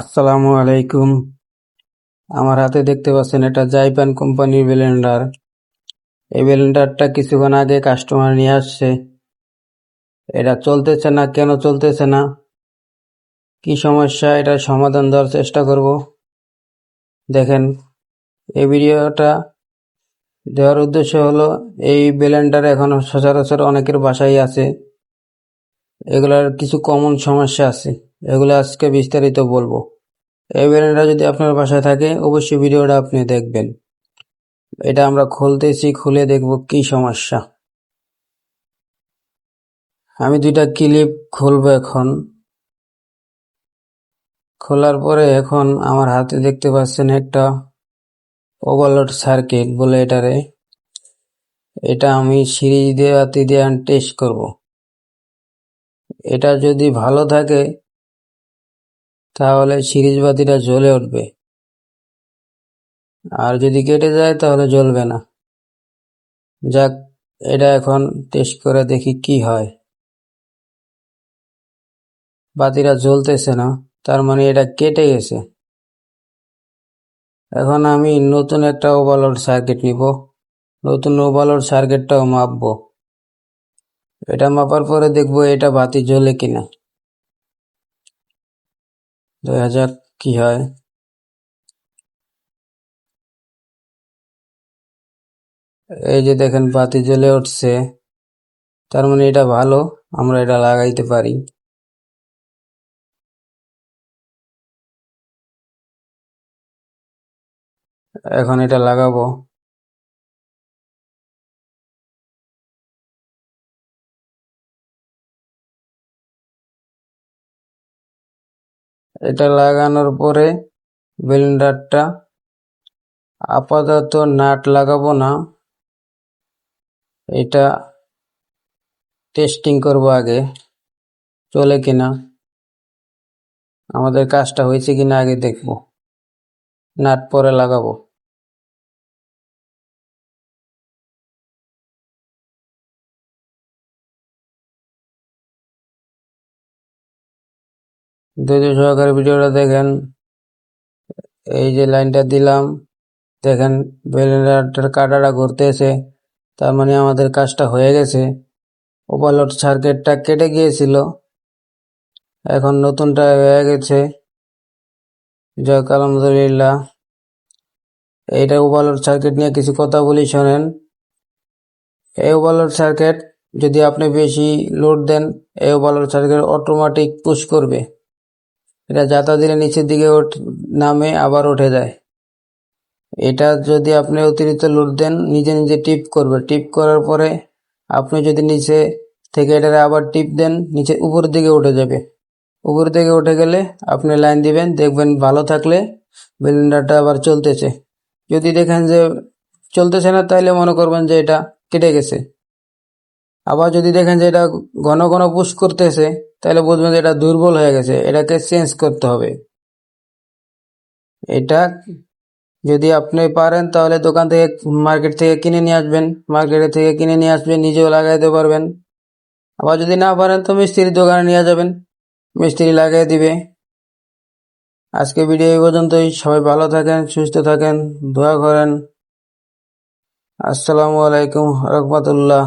আসসালামু আলাইকুম। আমার হাতে দেখতে পাচ্ছেন এটা জাইপান কোম্পানির ব্লেন্ডার। এই ব্লেন্ডারটা কিছুক্ষণ আগে কাস্টমার নিয়ে আসছে। এটা চলতেছে না, কেন চলতেছে না? কি সমস্যা? এটা সমাধান দেওয়ার চেষ্টা করব। দেখেন, এই ভিডিওটা দেওয়ার উদ্দেশ্য হলো, এই ব্লেন্ডার এখন সচরাচর অনেকের বাসায় আছে। এগুলার কিছু কমন সমস্যা আছে। এগুলো আজকে বিস্তারিত বলব। এই ব্লেন্ডার যদি আপনার বাসায় থাকে, অবশ্যই ভিডিওটা আপনি দেখবেন। এটা আমরা খুলতেছি, খুলে দেখব কি সমস্যা। আমি দুইটা ক্লিপ খুলবো এখন। খোলার পরে এখন আমার হাতে দেখতে পাচ্ছেন একটা ওভারলোড সার্কিট বলে এটারে। এটা আমি সিরিজ দিয়ে বাতি দিয়ে টেস্ট করব। এটা যদি ভালো থাকে তাহলে সিরিজ বাতিটা জ্বলে উঠবে। আর যদি কেটে যায়, তাহলে জ্বলবে না। যাক, এটা এখন টেস্ট করে দেখি কি হয়। বাতিটা জ্বলতেছে না, তার মানে এটা কেটে গেছে। এখন আমি নতুন একটা ওভারলোড সার্কিট নিব। নতুন ওভারলোড সার্কিটটাও মাপবো। এটা মাপার পরে দেখব এটা বাতি জ্বলে কিনা। দেখা যাক কি হয়? এই যে দেখেন, বাতি জ্বলে উঠছে। তার মানে এটা ভালো, আমরা এটা লাগাইতে পারি। এখন এটা লাগাবো। এটা লাগানোর পরে ব্লেন্ডারটা আপাতত নাট লাগাবো না। এটা টেস্টিং করব আগে, চলে কিনা, আমাদের কাজটা হয়েছে কিনা আগে দেখব। নাট পরে লাগাবো। ধৈর্য সহকারে ভিডিওটা দেখেন। এই যে লাইনটা দিলাম, দেখেন ব্লেন্ডারটার কাটাটা ঘুরতেছে, তার মানে আমাদের কাজটা হয়ে গেছে। ওভারলোড সার্কিটটা কেটে গিয়েছিল, এখন নতুনটা হয়ে গেছে। যাক আলহামদুলিল্লাহ এইটা ওভারলোড সার্কিট নিয়ে কিছু কথা বলি, শোনেন। এই ওভারলোড সার্কিট যদি আপনি বেশি লোড দেন, এই ওভারলোড সার্কিট অটোমেটিক পুশ করবে। এটা যাতা দিলে নিচের দিকে নামে আবার উঠে যায়। এটা যদি আপনি অতিরিক্ত লোড দেন, নিজে নিজে টিপ করবে। টিপ করার পরে আপনি যদি নিচে থেকে এটারে আবার টিপ দেন, নিচে উপরের দিকে উঠে যাবে। উপরের দিকে উঠে গেলে আপনি লাইন দিবেন, দেখবেন ভালো থাকলে ব্লেন্ডারটা আবার চলতেছে। যদি দেখেন যে চলতেছে না, তাহলে মনে করবেন যে এটা কেটে গেছে। আবার যদি দেখেন যে এটা ঘন ঘন পুশ করতেছে তাহলে বুঝবেন যে এটা দুর্বল হয়ে গেছে, এটাকে চেঞ্জ করতে হবে। এটা যদি আপনি পারেন, তাহলে দোকান থেকে মার্কেট থেকে কিনে নিয়ে আসবেন মার্কেটে থেকে কিনে নিয়ে আসবেন, নিজেও লাগাইতে পারবেন। আবার যদি না পারেন, তো মিস্ত্রির দোকানে নিয়ে যাবেন, মিস্ত্রি লাগিয়ে দিবে। আজকে ভিডিও এই পর্যন্তই, সবাই ভালো থাকেন, সুস্থ থাকেন, দোয়া করেন। আসসালামু আলাইকুম রহমতুল্লাহ।